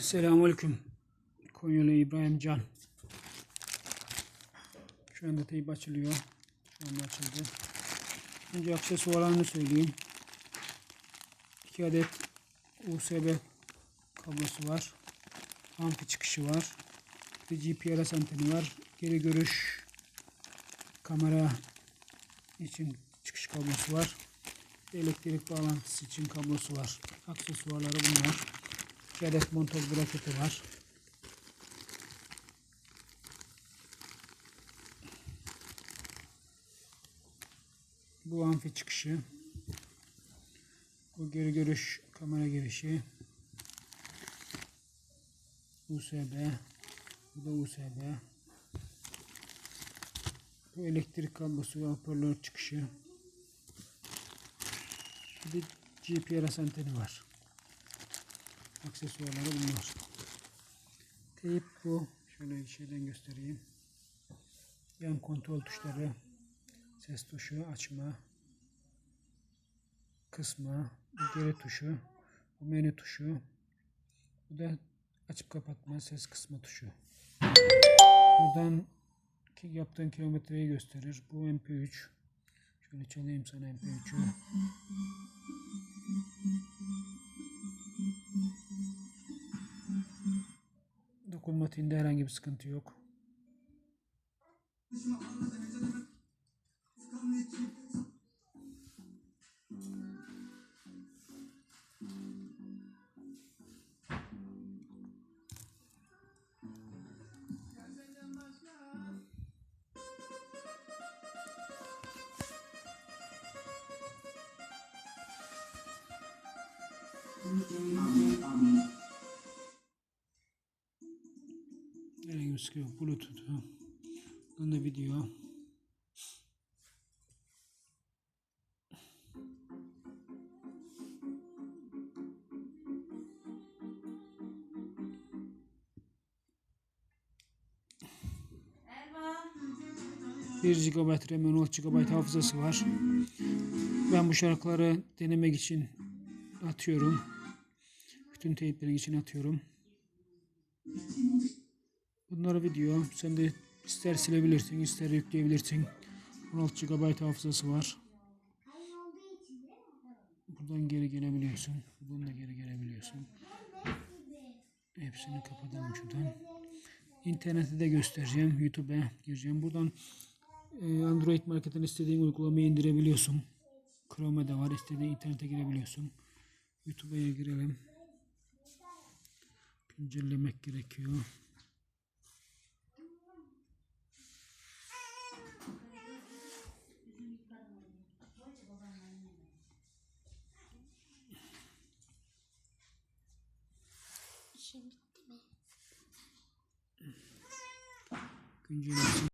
Selamünaleyküm. Konyalı İbrahim Can. Şu anda teyip açılıyor. Şu anda açıldı. Önce aksesuarlarını söyleyeyim. 2 adet USB kablosu var. Amfi çıkışı var. Bir GPRS anteni var. Geri görüş kamera için çıkış kablosu var. Elektrik bağlantısı için kablosu var. Aksesuarları bunlar. 2 adet montaj braketi var. Bu amfi çıkışı. Bu geri görüş kamera girişi. USB. Bu da USB. Bu elektrik kablosu ve hoparlör çıkışı. Bir GPRS anteni var. Aksesuarları bunlar. Teyip bu. Şöyle şeyden göstereyim. Yan kontrol tuşları. Ses tuşu, açma, kısma, geri tuşu, bu menü tuşu, bu da açıp kapatma, ses kısma tuşu. Buradan ki yaptığın kilometreyi gösterir. Bu MP3. Şöyle çalayım sana MP3'ü. Dokunmatiğinde herhangi bir sıkıntı yok. Herhangi bir sıkıntı yok. Bluetooth. Bunun da video. Bir GB RAM, 16 GB hafızası var. Ben bu şarkıları denemek için atıyorum. Bütün teyplerin için atıyorum. Bunları video. Sen de ister silebilirsin, ister yükleyebilirsin. 16 GB hafızası var. Buradan geri gelebiliyorsun. Buradan da geri gelebiliyorsun. Hepsini kapatalım şuradan. İnternette de göstereceğim. YouTube'a gireceğim. Buradan e, Android marketten istediğin uygulamayı indirebiliyorsun. Chrome'da var. İstediğin internete girebiliyorsun. YouTube'a girelim. Güncellemek gerekiyor. İşin bitti mi? Güncelleme.